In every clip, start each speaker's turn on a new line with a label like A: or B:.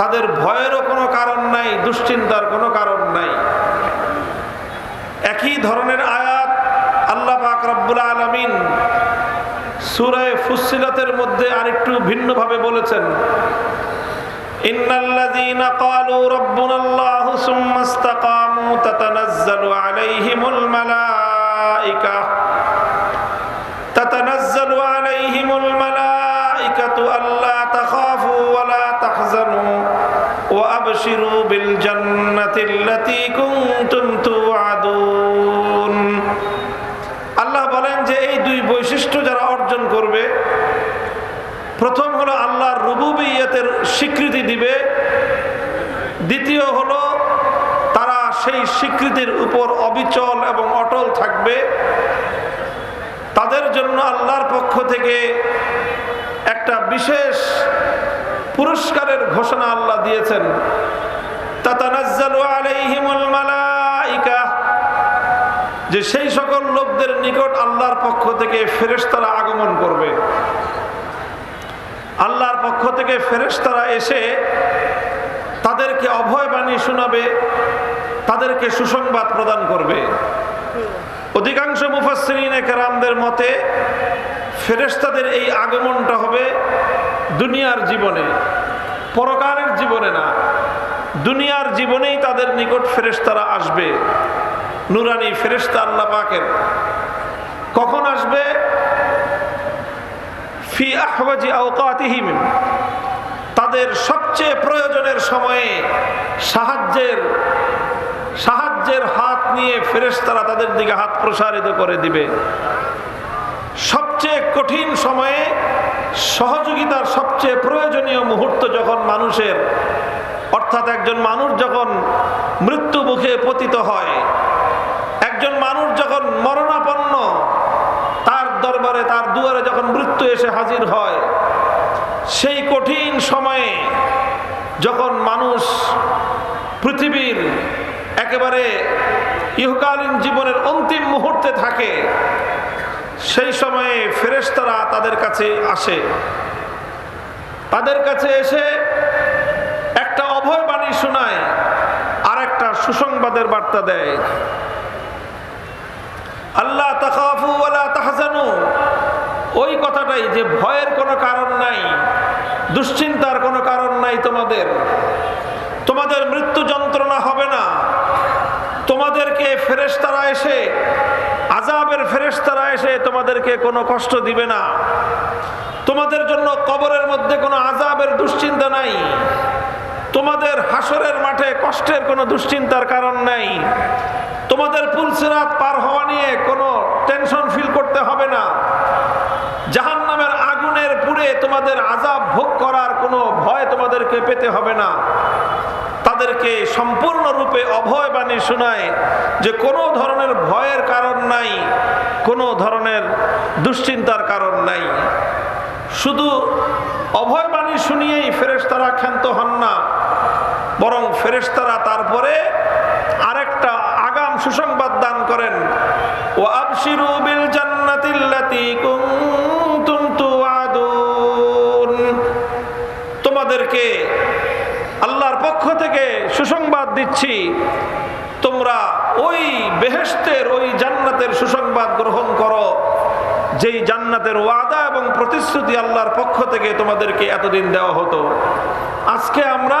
A: তাদের ভয়েরও কোনো কারণ নাই, দুশ্চিন্তার কোনো কারণ নাই। একই ধরনের আয়াত আল্লাহ পাক রব্বুল আলামিন সূরায়ে ফুসসিলাতের মধ্যে আরেকটু ভিন্নভাবে বলেছেন। তাখাফু রুবুবিয়তের স্বীকৃতি দিবে। দ্বিতীয় হলো, তারা সেই স্বীকৃতির উপর অবিচল এবং অটল থাকবে। তাদের জন্য আল্লাহর পক্ষ থেকে একটা বিশেষ পুরস্কারের ঘোষণা আল্লাহ দিয়েছেন। যে সেই সকল লোকদের নিকট আল্লাহর পক্ষ থেকে ফেরেশতারা আগমন করবে। আল্লাহর পক্ষ থেকে ফেরেশতারা এসে তাদেরকে অভয় বাণী শোনাবে, তাদেরকে সুসংবাদ প্রদান করবে। অধিকাংশ মুফাসসিরিনে কেরামদের মতে, ফেরেশতাদের এই আগমনটা হবে দুনিয়ার জীবনে, পরকালের জীবনে না। দুনিয়ার জীবনেই তাদের নিকট ফেরেশতারা আসবে। নুরানি ফেরেশতা আল্লাহ পাকের। কখন আসবে? ফি তাদের সবচেয়ে প্রয়োজনের সময়ে সাহায্যের সাহায্যের হাত নিয়ে ফেরেশতারা তাদের দিকে হাত প্রসারিত করে দিবে। সবচেয়ে কঠিন সময়ে সহযোগিতার সবচেয়ে প্রয়োজনীয় মুহূর্ত যখন মানুষের, অর্থাৎ একজন মানুষ যখন মৃত্যু মুখে পতিত হয়, একজন মানুষ যখন মরণাপন্ন দরবারে তার দুয়ারে যখন মৃত্যু এসে হাজির হয়, সেই কঠিন সময়ে যখন মানুষ পৃথিবীর একেবারে ইহকালীন জীবনের অন্তিম মুহূর্তে থাকে, সেই সময়ে ফেরেশতারা তাদের কাছে আসে। তাদের কাছে এসে একটা অভয় বাণী শোনায় আর একটা সুসংবাদের বার্তা দেয়। আল্লাহ তাকাফু তাহজানু। ওই কথাটাই যে ভয়ের কোনো কারণ নাই, দুশ্চিন্তার কোনো কারণ নাই তোমাদের। তোমাদের মৃত্যু যন্ত্রণা হবে না। তোমাদেরকে ফেরেশতারা এসে আজাবের ফেরেশতারা এসে তোমাদেরকে কোনো কষ্ট দিবে না। তোমাদের জন্য কবরের মধ্যে কোনো আজাবের দুশ্চিন্তা নাই। তোমাদের হাসরের মাঠে কষ্টের কোনো দুশ্চিন্তার কারণ নাই। তোমাদের পুলসিরাত পার হওয়া নিয়ে কোনো টেনশন ফিল করতে হবে না। জাহান নামের আগুনের পুড়ে তোমাদের আজাব ভোগ করার কোনো ভয় তোমাদেরকে পেতে হবে না। তাদেরকে সম্পূর্ণরূপে অভয় বাণী শোনায় যে কোনো ধরনের ভয়ের কারণ নাই, কোনো ধরনের দুশ্চিন্তার কারণ নাই। শুধু অভয় বাণী শুনিয়েই ফেরেশতারা ক্ষান্ত হন না, বরং ফেরেশতারা তারপরে আরেকটা সুসংবাদ দান করেন। ও আবশিরু বিল জান্নাতিল্লাতি কুনতুম তুআদুন তোমাদেরকে আল্লাহর পক্ষ থেকে সুসংবাদ দিচ্ছি। তোমরা ওই বেহেশতের, ওই জান্নাতের সুসংবাদ গ্রহণ করো। যেই জান্নাতের ওয়াদা এবং প্রতিশ্রুতি আল্লাহর পক্ষ থেকে তোমাদেরকে এতদিন দেওয়া হতো। আজকে আমরা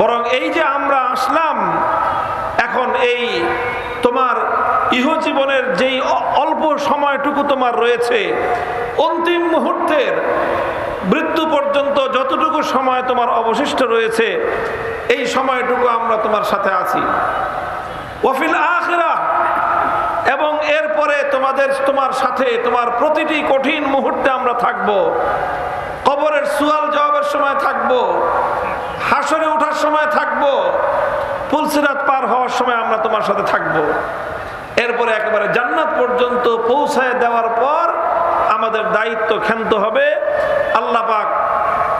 A: বরং এই যে আমরা আসলাম, এখন এই তোমার ইহজীবনের যেই অল্প সময়টুকু তোমার রয়েছে, অন্তিম মুহূর্তের মৃত্যু পর্যন্ত যতটুকু সময় তোমার অবশিষ্ট রয়েছে, এই সময়টুকু আমরা তোমার সাথে আছি। ওফিল আখেরা এবং এরপরে তোমাদের, তোমার সাথে তোমার প্রতিটি কঠিন মুহূর্তে আমরা থাকব। কবরের সুয়াল জবাবের সময় থাকব। হাসরে ওঠার সময় থাকব পুলসিরাত পার হওয়ার সময় আমরা তোমার সাথে থাকব। এরপরে একেবারে জান্নাত পর্যন্ত পৌঁছায় দেওয়ার পর আমাদের দায়িত্ব ক্ষান্ত হবে। আল্লাহ পাক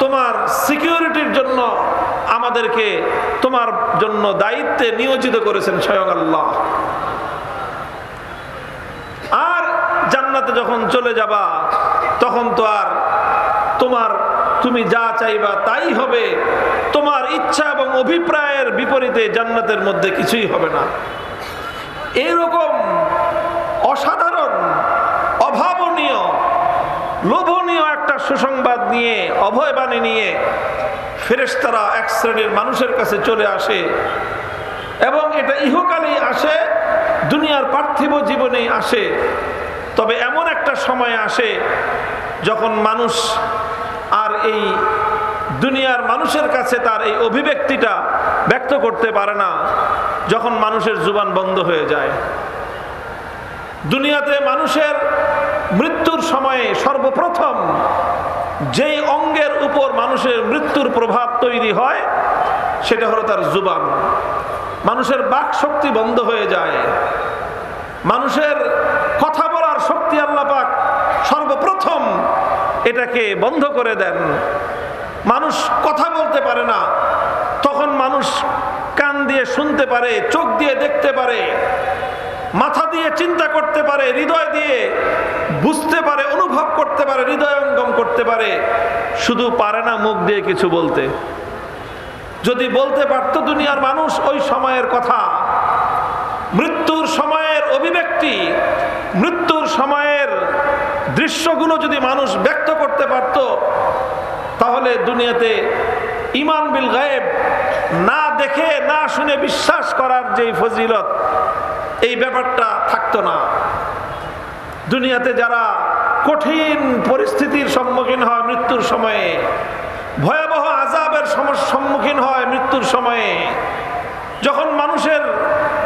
A: তোমার সিকিউরিটির জন্য আমাদেরকে তোমার জন্য দায়িত্বে নিয়োজিত করেছেন স্বয়ং আল্লাহ। আর জান্নাতে যখন চলে যাবা, তখন তো আর তোমার তুমি যা চাইবা তাই হবে। তোমার ইচ্ছা এবং অভিপ্রায়ের বিপরীতে জান্নাতের মধ্যে কিছুই হবে না। এরকম অসাধারণ, অভাবনীয়, লোভনীয় একটা সুসংবাদ নিয়ে, অভয়বাণী নিয়ে ফেরেশতারা এক শ্রেণির মানুষের কাছে চলে আসে এবং এটা ইহকালেই আসে, দুনিয়ার পার্থিব জীবনেই আসে। তবে এমন একটা সময় আসে যখন মানুষ এই দুনিয়ার মানুষের কাছে তার এই অভিব্যক্তিটা ব্যক্ত করতে পারে না যখন মানুষের জুবান বন্ধ হয়ে যায়। দুনিয়াতে মানুষের মৃত্যুর সময়ে সর্বপ্রথম যেই অঙ্গের উপর মানুষের মৃত্যুর প্রভাব তৈরি হয়, সেটা হলো তার জুবান। মানুষের বাক শক্তি বন্ধ হয়ে যায়। মানুষের কথা বলার শক্তি আল্লাপাক সর্বপ্রথম এটাকে বন্ধ করে দেন। মানুষ কথা বলতে পারে না। তখন মানুষ কান দিয়ে শুনতে পারে, চোখ দিয়ে দেখতে পারে, মাথা দিয়ে চিন্তা করতে পারে, হৃদয় দিয়ে বুঝতে পারে, অনুভব করতে পারে হৃদয়ঙ্গম করতে পারে। শুধু পারে না মুখ দিয়ে কিছু বলতে। যদি বলতে পারত দুনিয়ার মানুষ, ওই সময়ের কথা, মৃত্যুর সময়ের অভিব্যক্তি মৃত্যুর সময়ের দৃশ্যগুলো যদি মানুষ ব্যক্ত করতে পারত, তাহলে দুনিয়াতে ইমান বিল গায়েব না দেখে, না শুনে বিশ্বাস করার যে ফজিলত, এই ব্যাপারটা থাকতো না। দুনিয়াতে যারা কঠিন পরিস্থিতির সম্মুখীন হয় মৃত্যুর সময়ে, ভয়াবহ আজাবের সম্মুখীন হয় মৃত্যুর সময়ে, যখন মানুষের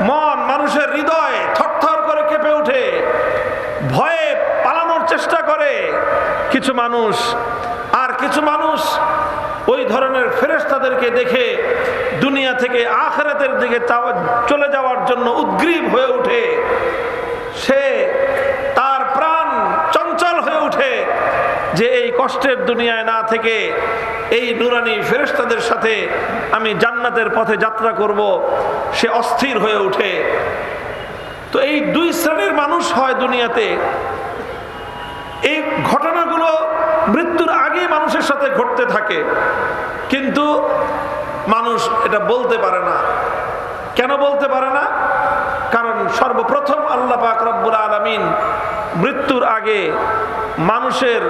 A: মন ওঠে ভয়ে পালানোর চেষ্টা করে কিছু মানুষ, আর কিছু মানুষ ওই ধরনের ফেরেশতাদেরকে দেখে দুনিয়া থেকে আখরাতের দিকে চলে যাওয়ার জন্য উদ্গ্রীব হয়ে ওঠে সে তার প্রাণ চঞ্চল হয়ে ওঠে যে এই কষ্টের দুনিয়ায় না থেকে এই নুরানি ফেরেশতাদের সাথে আমি জান্নাতের পথে যাত্রা করব, সে অস্থির হয়ে ওঠে তো এই দুই শ্রেণির মানুষ হয় দুনিয়াতে। এই ঘটনাগুলো মৃত্যুর আগে মানুষের সাথে ঘটতে থাকে। কিন্তু মানুষ এটা বলতে পারে না। কেন বলতে পারে না? কারণ সর্বপ্রথম আল্লাহ পাক রব্বুল আলমিন মৃত্যুর আগে মানুষের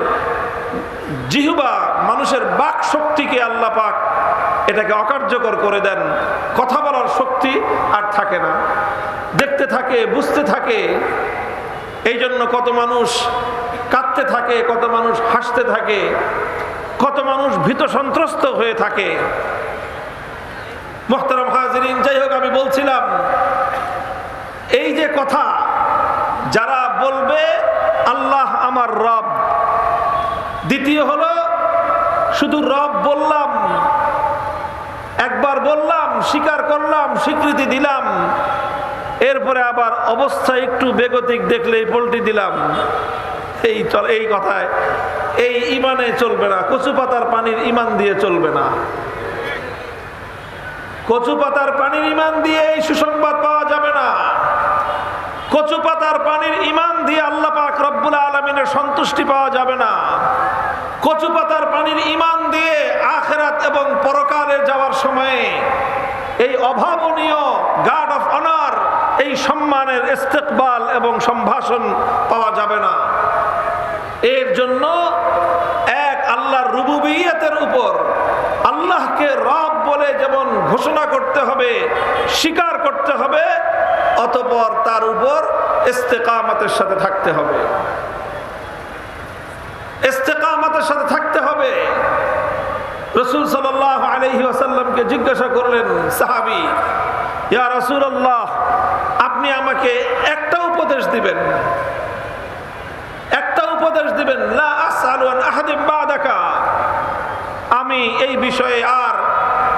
A: জিহুবা, মানুষের বাক শক্তিকে আল্লাহ পাক এটাকে অকার্যকর করে দেন। কথা বলার শক্তি আর থাকে না। দেখতে থাকে, বুঝতে থাকে। এই জন্য কত মানুষ কাঁদতে থাকে, কত মানুষ হাসতে থাকে, কত মানুষ ভীত সন্ত্রস্ত হয়ে থাকে। মোহতারাম হাজরিন, যাই হোক, আমি বলছিলাম, এই যে কথা, যারা বলবে, আল্লাহ আমার রব। দ্বিতীয় হলো, শুধু রব বললাম একবার বললাম, স্বীকার করলাম, স্বীকৃতি দিলাম। এরপরে আবার অবস্থা একটু বেগতিক দেখলেই পল্টি দিলাম। এই চল, এই কথায়, এই ইমানে চলবে না, কচু পাতার পানির ইমান দিয়ে চলবে না। কচু পাতার পানির ইমান দিয়ে এই সুসংবাদ পাওয়া যাবে না। কচু পাতার পানির ইমান দিয়ে আল্লাহ পাক রব্বুল আলমিনের সন্তুষ্টি পাওয়া যাবে না। কচু পাতার পানির ইমান দিয়ে আখেরাত এবং পরকালে যাওয়ার সময়ে এই অভাবনীয় গার্ড অফ অনার এই সম্মানের ইস্তেকবাল এবং সম্ভাষণ পাওয়া যাবে না। এর জন্য এক আল্লাহর রুবুবিয়তের উপর আল্লাহকে রব বলে যেমন ঘোষণা করতে হবে, স্বীকার করতে হবে, অতপর তার উপর ইস্তেকামতের সাথে থাকতে হবে। ইস্তেকামতের সাথে থাকতে হবে। রসুল সাল্লাহ আলহি আসাল্লামকে জিজ্ঞাসা করলেন, সাহাবি, ইয়া রসুল আল্লাহ আপনি আমাকে একটা উপদেশ দিবেন। একটা উপদেশ দিবেন আমি এই বিষয়ে আর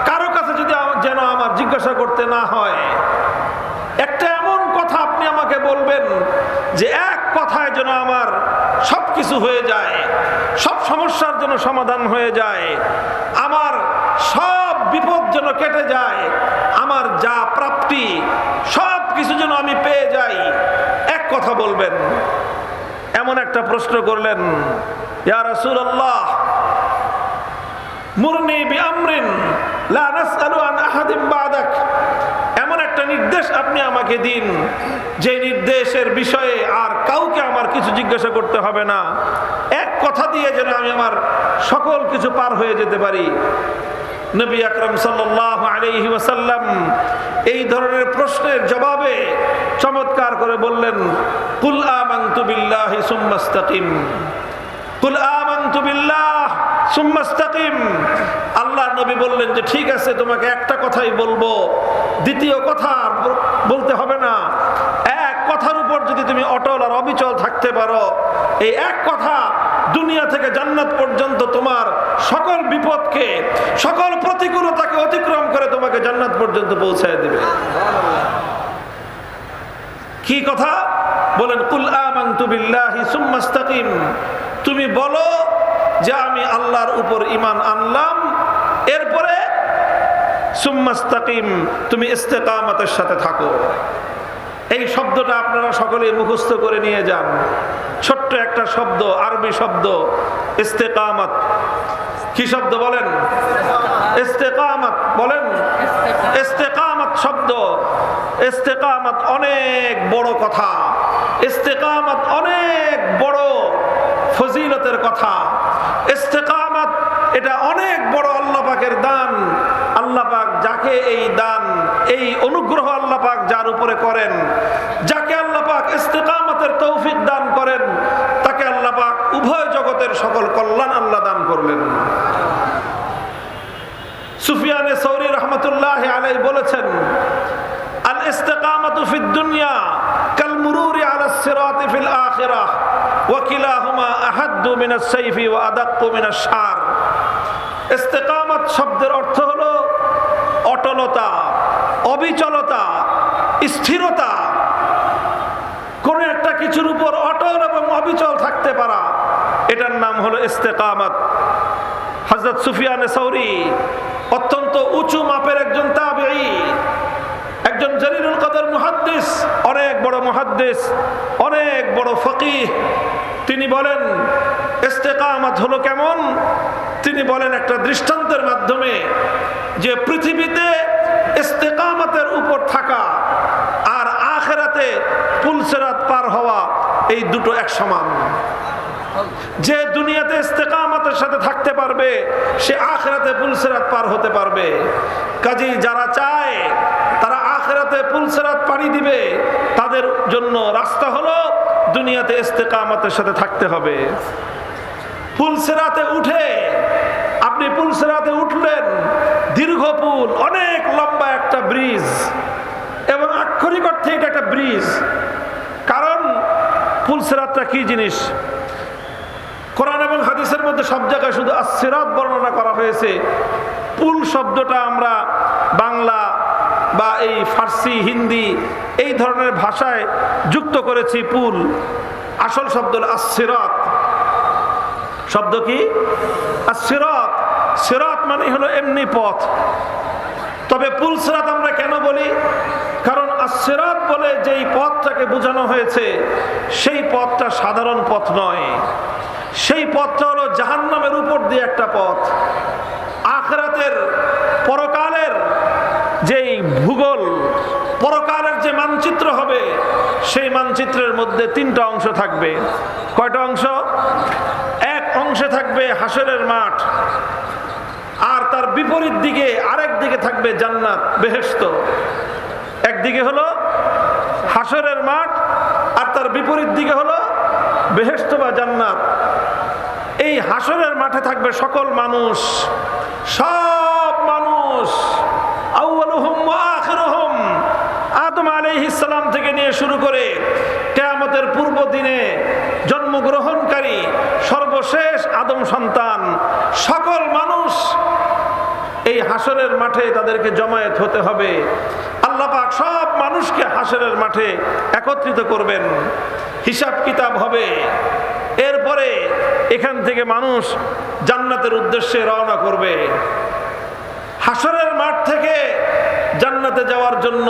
A: কারও কাছে যদি যেন আমার জিজ্ঞাসা করতে না হয়, একটা এমন কথা আপনি আমাকে বলবেন যে এক কথায় যেন আমার সব কিছু হয়ে যায়, সব সমস্যার জন্য সমাধান হয়ে যায়, আমার সব বিপদ যেন কেটে যায়, আমার যা প্রাপ্তি সব কিছু যেন আমি পেয়ে যাই। এক কথা বলবেন, এমন একটা প্রশ্ন করলেন, ইয়া রাসূলুল্লাহ, মুরনি বিআমরিন লা নাসআলু আন বাদাক। একটা নির্দেশ আপনি আমাকে দিন। যে নির্দেশের বিষয়ে আর কাউকে আমার কিছু জিজ্ঞাসা করতে হবে না। এক কথা দিয়ে যেন আমি আমার সকল কিছু পার হয়ে যেতে পারি। নবী আকরম সাল্লাহ আলাইহি ওয়াসাল্লাম এই ধরনের প্রশ্নের জবাবে চমৎকার করে বললেন, কুল আমানতু সুম্মাস্তাকিম। কুল আমানতু বিল্লাহ। আল্লাহ নবী বললেন যে, ঠিক আছে, তোমাকে একটা কথাই বলব। দ্বিতীয় কথা বলতে হবে না। এক কথার উপর যদি তুমি অটল আর অবিচল থাকতে পারো, এই এক কথা দুনিয়া থেকে জান্নাত পর্যন্ত তোমার সকল বিপদকে, সকল প্রতিকূলতাকে অতিক্রম করে তোমাকে জান্নাত পর্যন্ত পৌঁছায় দেবে। কি কথা? বলেন, কুল আমানতু তুমি বলো যে আমি আল্লাহর উপর ইমান আনলাম, এরপরে সুম্মাস্তাকিম তুমি ইস্তেকামতের সাথে থাকো। এই শব্দটা আপনারা সকলে মুখস্থ করে নিয়ে যান। ছোট্ট একটা শব্দ, আরবি শব্দ, ইস্তেকামত। কি শব্দ বলেন? ইস্তেকামত বলেন? ইস্তেকামত শব্দ। ইস্তেকামত অনেক বড় কথা। ইস্তেকামত অনেক বড় ফজিলতের কথা। ইস্তেকামত, এটা অনেক বড় আল্লাহ পাকের দান। আল্লাহ পাক যাকে এই দান, এই অনুগ্রহ আল্লাহ পাক যার উপরে করেন, যাকে আল্লাহ পাক ইস্তেকামতের তৌফিক দান করেন, তাকে আল্লাহ পাক উভয় জগতের সকল কল্যাণ আল্লাহ দান করলেন। সুফিয়ানে সৌরি রহমতুল্লাহ আলাই বলেছেন আল ইস্তেকামাতু দুনিয়া শব্দের অর্থ হলো অটলতা, অবিচলতা, স্থিরতা। কোন একটা কিছুর উপর অটল এবং অবিচল থাকতে পারা, এটার নাম হলো ইস্তেকামত। হজরত সুফিয়ানে সৌরি অত্যন্ত উঁচু মাপের একজন তাবেঈ। একজন জলিলুল কদর মুহাদ্দিস, অনেক বড় মুহাদ্দিস, অনেক বড় ফকিহ। তিনি বলেন, ইস্তেকামত হলো কেমন? তিনি বলেন, একটা দৃষ্টান্তের মাধ্যমে যে পৃথিবীতে ইস্তেকামতের উপর থাকা আর আখেরাতে পুলসেরাত পার হওয়া, এই দুটো এক সমান। যে দুনিয়াতে ইস্তেকামতের সাথে থাকতে পারবে, সে আখেরাতে পুলসেরাত পার হতে পারবে। কাজী যারা চায় আখেরাতে পুলসেরাত পানি দিবে, তাদের জন্য রাস্তা হলো দুনিয়াতে ইস্তেকামতের সাথে থাকতে হবে। পুলসেরাতে উঠে, আপনি পুলসেরাতে উঠলেন, দীর্ঘ পুল, অনেক লম্বা একটা ব্রিজ, এবং আক্ষরিক অর্থে এটা একটা ব্রিজ। কারণ পুলসেরাতটা কি জিনিস? কোরআন এবং হাদিসের মধ্যে সব জায়গায় শুধু আসিরাত বর্ণনা করা হয়েছে। পুল শব্দটা আমরা বাংলা বা এই ফার্সি, হিন্দি এই ধরনের ভাষায় যুক্ত করেছি পুল। আসল শব্দ আসিরাত শব্দ কি? আসিরাত সিরাত মানে হলো এমনি পথ। তবে পুল সিরাত আমরা কেন বলি? কারণ আসিরাত বলে যেই পথটাকে বোঝানো হয়েছে, সেই পথটা সাধারণ পথ নয়। সেই পথটা হলো জাহান্নামের উপর দিয়ে একটা পথ। আখরাতের পরকালের যেই ভূগোল পরকালের যে মানচিত্র হবে, সেই মানচিত্রের মধ্যে তিনটা অংশ থাকবে। কয়টা অংশ? এক অংশে থাকবে হাসরের মাঠ, আর তার বিপরীত দিকে আরেক দিকে থাকবে জান্নাত বেহেস্ত একদিকে হলো হাসরের মাঠ, আর তার বিপরীত দিকে হলো বেহেস্ত বা জান্নাত। এই হাসরের মাঠে থাকবে সকল মানুষ, সব মানুষ। আদম থেকে নিয়ে শুরু করে কেয়ামতের পূর্ব দিনে জন্মগ্রহণকারী সর্বশেষ আদম সন্তান সকল মানুষ এই হাসরের মাঠে তাদেরকে জমায়েত হতে হবে। আল্লাহ পাক সব মানুষকে হাসরের মাঠে একত্রিত করবেন। হিসাব কিতাব হবে। এরপরে এখান থেকে মানুষ জান্নাতের উদ্দেশ্যে রওনা করবে হাসরের মাঠ থেকে জান্নাতে যাওয়ার জন্য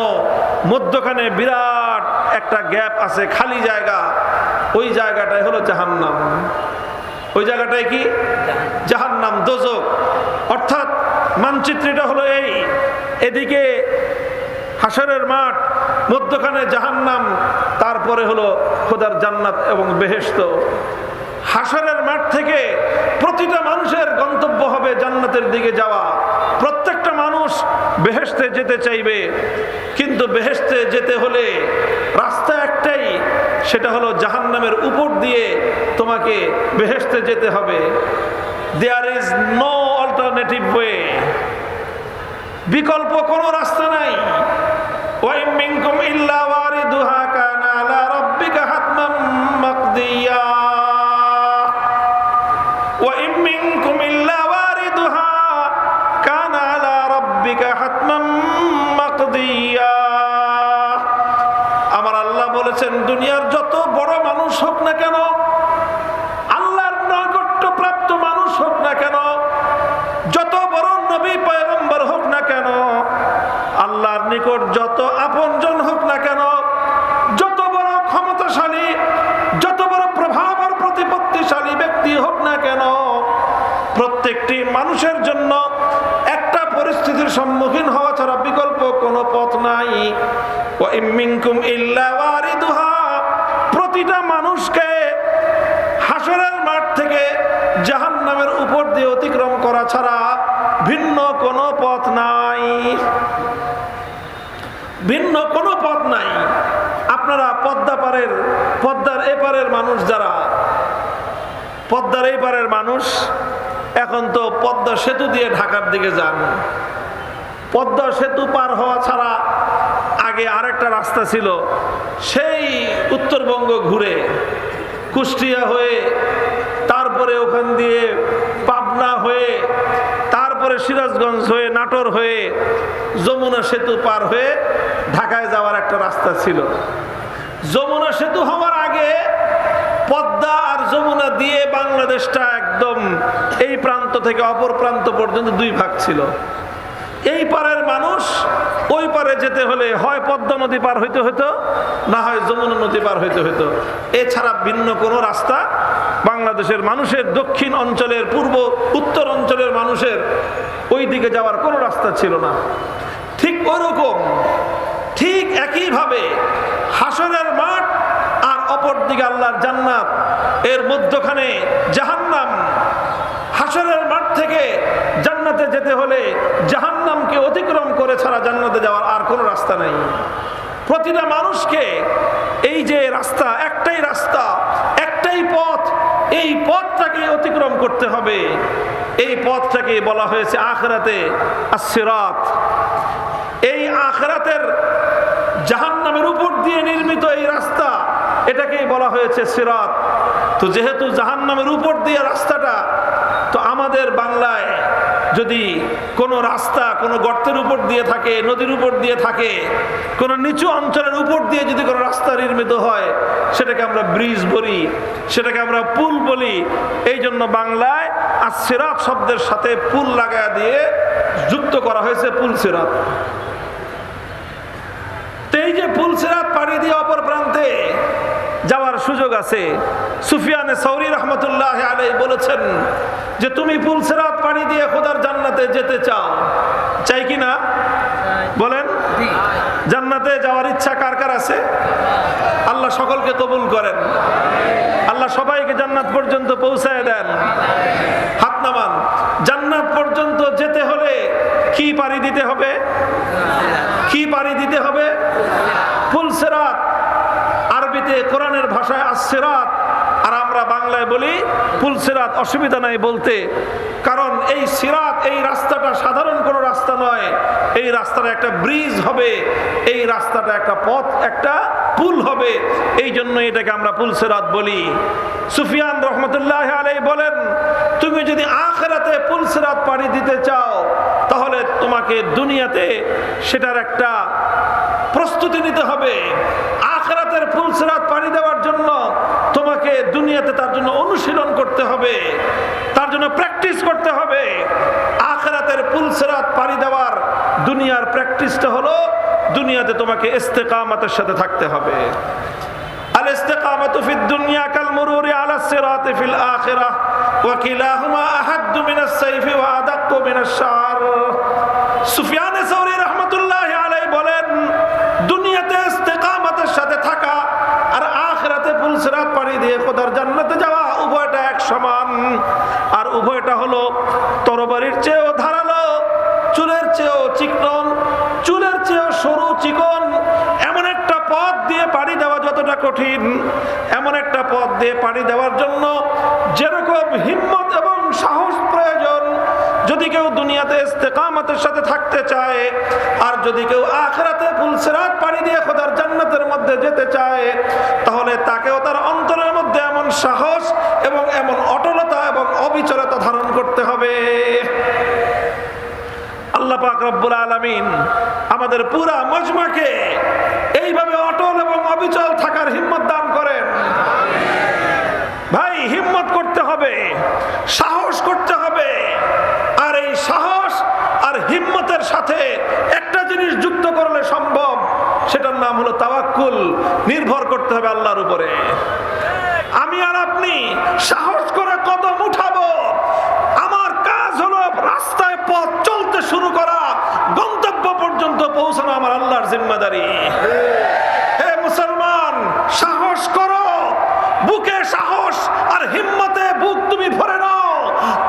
A: মধ্যখানে বিরাট একটা গ্যাপ আছে খালি জায়গা। ওই জায়গাটাই হলো জাহান্নাম। ওই জায়গাটায় কি? জাহান্নাম। দোজক। অর্থাৎ মানচিত্রটা হলো এই। এদিকে হাসরের মাঠ মধ্যখানে জাহান্নাম তারপরে হলো খোদার জান্নাত এবং বেহেস্ত হাসরের মাঠ থেকে প্রতিটা মানুষের গন্তব্য হবে জান্নাতের দিকে যাওয়া। প্রত্যেকটা মানুষ বেহেশতে যেতে চাইবে, কিন্তু বেহেশতে যেতে হলে রাস্তা একটাই, সেটা হলো জাহান্নামের উপর দিয়ে তোমাকে বেহেশতে যেতে হবে। There is no alternative way বিকল্প কোনো রাস্তা নাই। ওয়াইম মিনকুম ইল্লা ওয়ারিদুহা কানা আলা রাব্বিকা হাতমান মাকদিয়া। প্রত্যেকটি মানুষের জন্য একটা পরিস্থিতির সম্মুখীন হওয়া ছাড়া বিকল্প কোনো পথ নাই। প্রতিটা মানুষকে হাসরের মাঠ থেকে জাহান নামের উপর দিয়ে অতিক্রম করা ছাড়া ভিন্ন কোনো পথ নাই। ভিন্ন কোনো পথ নাই। আপনারা পদ্মা পারের পদ্মার এপারের মানুষ যারা, পদ্মার এই পারের মানুষ এখন তো পদ্মা সেতু দিয়ে ঢাকার দিকে যান। পদ্মা সেতু পার হওয়া ছাড়া আগে আরেকটা রাস্তা ছিল, সেই উত্তরবঙ্গ ঘুরে কুষ্টিয়া হয়ে, তারপরে ওখান দিয়ে পাবনা হয়ে, তারপরে সিরাজগঞ্জ হয়ে, নাটোর হয়ে, যমুনা সেতু পার হয়ে ঢাকায় যাওয়ার একটা রাস্তা ছিল। যমুনা সেতু হওয়ার আগে পদ্মা আর যমুনা দিয়ে বাংলাদেশটা একদম এই প্রান্ত থেকে অপর প্রান্ত পর্যন্ত দুই ভাগ ছিল। এই পারের মানুষ, ওই পারে যেতে হলে হয় পদ্মা নদী পার হইতে হইতো, না হয় যমুনা নদী পার হইতে হইতো। এছাড়া ভিন্ন কোনো রাস্তা বাংলাদেশের মানুষের দক্ষিণ অঞ্চলের, পূর্ব, উত্তর অঞ্চলের মানুষের ওই দিকে যাওয়ার কোনো রাস্তা ছিল না। ঠিক ওরকম, ঠিক একইভাবে হাসনের মাঠ অপর দিকে আল্লাহর জান্নাত। এর মধ্যখানে জাহান্নাম। হাসরের মাঠ থেকে জান্নাতে যেতে হলে জাহান্নামকে অতিক্রম করে ছাড়া জান্নাতে যাওয়ার আর কোনো রাস্তা নেই। প্রতিটা মানুষকে এই যে রাস্তা, একটাই রাস্তা, একটাই পথ, এই পথটাকে অতিক্রম করতে হবে। এই পথটাকে বলা হয়েছে আখরাতে আসিরাত এই আখরাতের জাহান্নামের উপর দিয়ে নির্মিত এই রাস্তা এটাকেই বলা হয়েছে সিরাত। তো যেহেতু জাহান্নামের উপর দিয়ে রাস্তাটা, তো আমাদের বাংলায় যদি কোনো রাস্তা কোনো গর্তের উপর দিয়ে থাকে, নদীর উপর দিয়ে থাকে, কোনো নিচু অঞ্চলের উপর দিয়ে যদি কোনো রাস্তা নির্মিত হয়, সেটাকে আমরা ব্রিজ বলি, সেটাকে আমরা পুল বলি এই জন্য বাংলায় আর সিরাত শব্দের সাথে পুল লাগায় দিয়ে যুক্ত করা হয়েছে পুল সিরাত। এই যে পুল সিরাত পাড়ি দিয়ে অপর প্রান্তে যাওয়ার সুযোগ আছে। সুফিয়ানে সৌরি রহমতুল্লাহ আলাই বলেছেন যে তুমি পুল সিরাত পাড়ি দিয়ে খোদার জান্নাতে যেতে চাও। চাই কি না? বলেন। জান্নাতে যাওয়ার ইচ্ছা কার কার আছে? আল্লাহ সকলকে কবুল করেন। আল্লাহ সবাইকে জান্নাত পর্যন্ত পৌঁছায় দেন। হাত নামান। জান্নাত পর্যন্ত যেতে হলে কি পারি দিতে হবে? কি পারি দিতে হবে? ফুলসেরাত আরবিতে কোরআনের ভাষায় আসেরাত আর আমরা বাংলায় বলি ফুলসেরাত অসুবিধা নাই বলতে। কারণ এই সিরাত, এই রাস্তাটা সাধারণ কোনো রাস্তা নয়। এই রাস্তাটা একটা ব্রিজ হবে, এই রাস্তাটা একটা পথ, একটা পুল হবে। এই জন্য এটাকে আমরা পুলসেরাত বলি। সুফিয়ান রহমতুল্লাহ আলাই বলেন, তুমি যদি আখেরাতে পুলসেরাত পাড়ি দিতে চাও, তাহলে তোমাকে দুনিয়াতে সেটার একটা প্রস্তুতি নিতে হবে আখরাতের ফুলসেরাত পাড়ি দেওয়ার জন্য তোমাকে দুনিয়াতে তার জন্য অনুশীলন করতে হবে। তার জন্য প্র্যাকটিস করতে হবে। আখরাতের পুলসেরাত পাড়ি দেওয়ার দুনিয়ার প্র্যাকটিসটা হলো দুনিয়াতে তোমাকে ইস্তেকামাতের সাথে থাকতে হবে। আল সুফিয়ান সাউরি রাহমাতুল্লাহি আলাইহি বলেন দুনিয়াতে ইস্তেকামাতের সাথে থাকা আর আখিরাতে পুলসিরাত পাড়ি দিয়ে খোদার জান্নাতে যাওয়া উভয়টা এক সমান আর উভয়টা হলো তরবারির চেয়েও ধারালো, চুলের চেয়েও চিকন, চুলের চেয়েও সরু চিকন, এমন একটা পথ দিয়ে পাড়ি দেওয়া যতটা কঠিন, এমন একটা পথ দিয়ে পাড়ি দেওয়ার জন্য যেরকম হিম্মত এবং সাহস যদি কেউ দুনিয়াতে ইস্তেকামতের সাথে থাকতে চায়, আর যদি কেউ আখরাতে ফুলসেরাত পাড়ি দিয়ে খোদার জান্নাতের মধ্যে যেতে চায়, তাহলে তাকেও তার অন্তরের মধ্যে এমন সাহস এবং এমন অটলতা এবং অবিচলতা ধারণ করতে হবে। আল্লাহ পাক রব্বুল আলামিন আমাদের পুরা মজমাকে এইভাবে অটল এবং অবিচল থাকার হিম্মত দান করেন। ভাই, হিম্মত করতে হবে, সাহস করতে হবে। আর এই সাহস আর হিম্মতের সাথে একটা জিনিস যুক্ত করলে সম্ভব, সেটার নাম হলো তাওয়াক্কুল, নির্ভর করতে হবে আল্লাহর উপরে। আমি আর আপনি সাহস করে কদম উঠাবো। আমার কাজ হলো রাস্তায় পথ চলতে শুরু করা, গন্তব্য পর্যন্ত পৌঁছানো আমার আল্লাহর জিম্মাদারি। হে মুসলমান, সাহস করো। বুকে সাহস আর হিম্মতে বুক তুমি ভরে নাও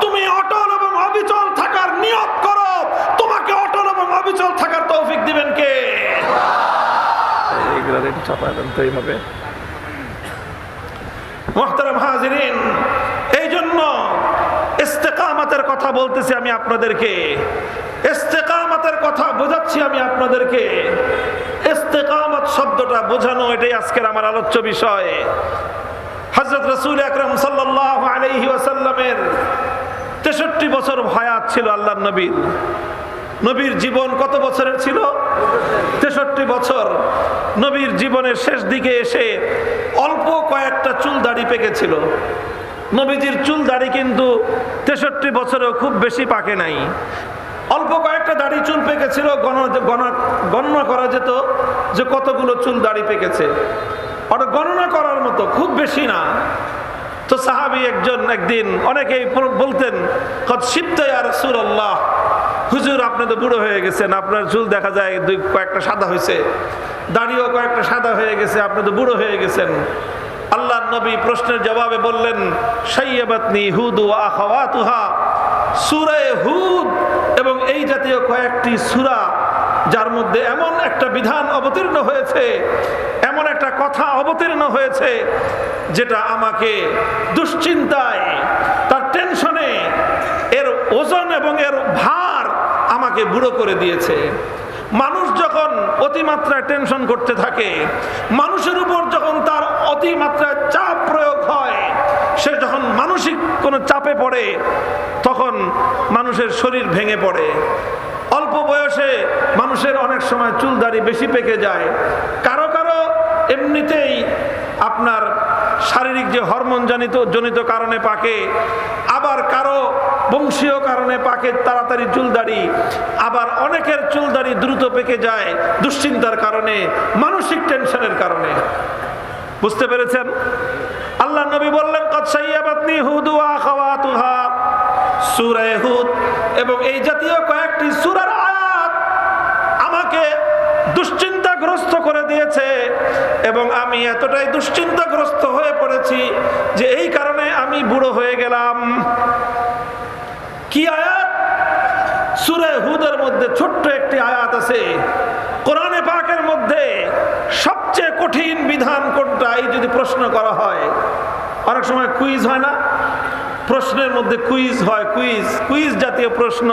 A: তুমি অটল এবং অবিচল থাকার নিয়ত করো তোমাকে অটল এবং অবিচল থাকার তৌফিক দিবেন কে এইগুলো একটু চাপায় দেন তো এইভাবে। এই জন্য ইস্তেকামাতের কথা বলতেছি আমি আপনাদেরকে। ইস্তেকামাতের কথা বোঝাচ্ছি আমি আপনাদেরকে। ইস্তেকামত শব্দটা বোঝানো এটাই আজকের আমার আলোচ্য বিষয়। হজরত রসুল আকরম সাল্লাহ আলহি ওয়াসাল্লামের তেষট্টি বছর ভয়াত ছিল আল্লাহ নবীর। নবীর জীবন কত বছরের ছিল? তেষট্টি বছর। নবীর জীবনের শেষ দিকে এসে অল্প কয়েকটা চুল দাড়ি পেকেছিল। নবীজির চুল দাড়ি কিন্তু তেষট্টি বছরেও খুব বেশি পাকে নাই। অল্প কয়েকটা দাড়ি চুল পেকেছিল, গণ- গণ- গণনা করা যেত যে কতগুলো চুল দাড়ি পেকেছে। ওটা গণনা করার মতো খুব বেশি না। তো সাহাবি একজন একদিন অনেকেই বলতেন শিবতে আর সুরল্লাহ হুজুর আপনি তো বুড়ো হয়ে গেছেন, আপনার চুল দেখা যায় দুই কয়েকটা সাদা হয়েছে, দাড়িও কয়েকটা সাদা হয়ে গেছে আপনি তো বুড়ো হয়ে গেছেন। আল্লাহ নবী প্রশ্নের জবাবে বললেন সাইয়াবাতনি হুদ ও আখাওয়াতুহা। সুরায় হুদ এবং এই জাতীয় কয়েকটি সুরা, যার মধ্যে এমন একটা বিধান অবতীর্ণ হয়েছে, এমন একটা কথা অবতীর্ণ হয়েছে, যেটা আমাকে দুশ্চিন্তায়, তার টেনশনে এর ওজন এবং এর ভার আমাকে বুড়ো করে দিয়েছে। মানুষ যখন অতিমাত্রায় টেনশন করতে থাকে, মানুষের উপর যখন তার অতিমাত্রায় চাপ প্রয়োগ হয়, সে যখন মানসিক কোনো চাপে পড়ে, তখন মানুষের শরীর ভেঙে পড়ে। অল্প বয়সে মানুষের অনেক সময় চুল দাড়ি বেশি পেকে যায়। কারও কারও এমনিতেই আপনার শারীরিক যে হরমোন জনিত জনিত কারণে পাকে, আবার কারও বংশীয় কারণে পাকে তাড়াতাড়ি চুলদাড়ি, আবার অনেকের চুলদাড়ি দ্রুত পেকে যায় দুশ্চিন্তার কারণে, মানসিক টেনশনের কারণে। বুঝতে পেরেছেন? আল্লাহ নবী বললেন কৎসাইয়াবাতনি হুদু আখাওয়াতুহা। সূরা হুদ এবং এই জাতীয় কয়েকটি সূরার আয়াত আমাকে দুশ্চিন্তাগ্রস্ত করে দিয়েছে এবং আমি এতটাই দুশ্চিন্তাগ্রস্ত হয়ে পড়েছি যে এই কারণে আমি বুড়ো হয়ে গেলাম। কি আয়াত? সুরে হুদের মধ্যে ছোট্ট একটি আয়াত আছে। কোরআনে পাকের মধ্যে সবচেয়ে কঠিন বিধান কোনটা, এই যদি প্রশ্ন করা হয়। অনেক সময় কুইজ হয় না? প্রশ্নের মধ্যে কুইজ হয় কুইজ কুইজ জাতীয় প্রশ্ন।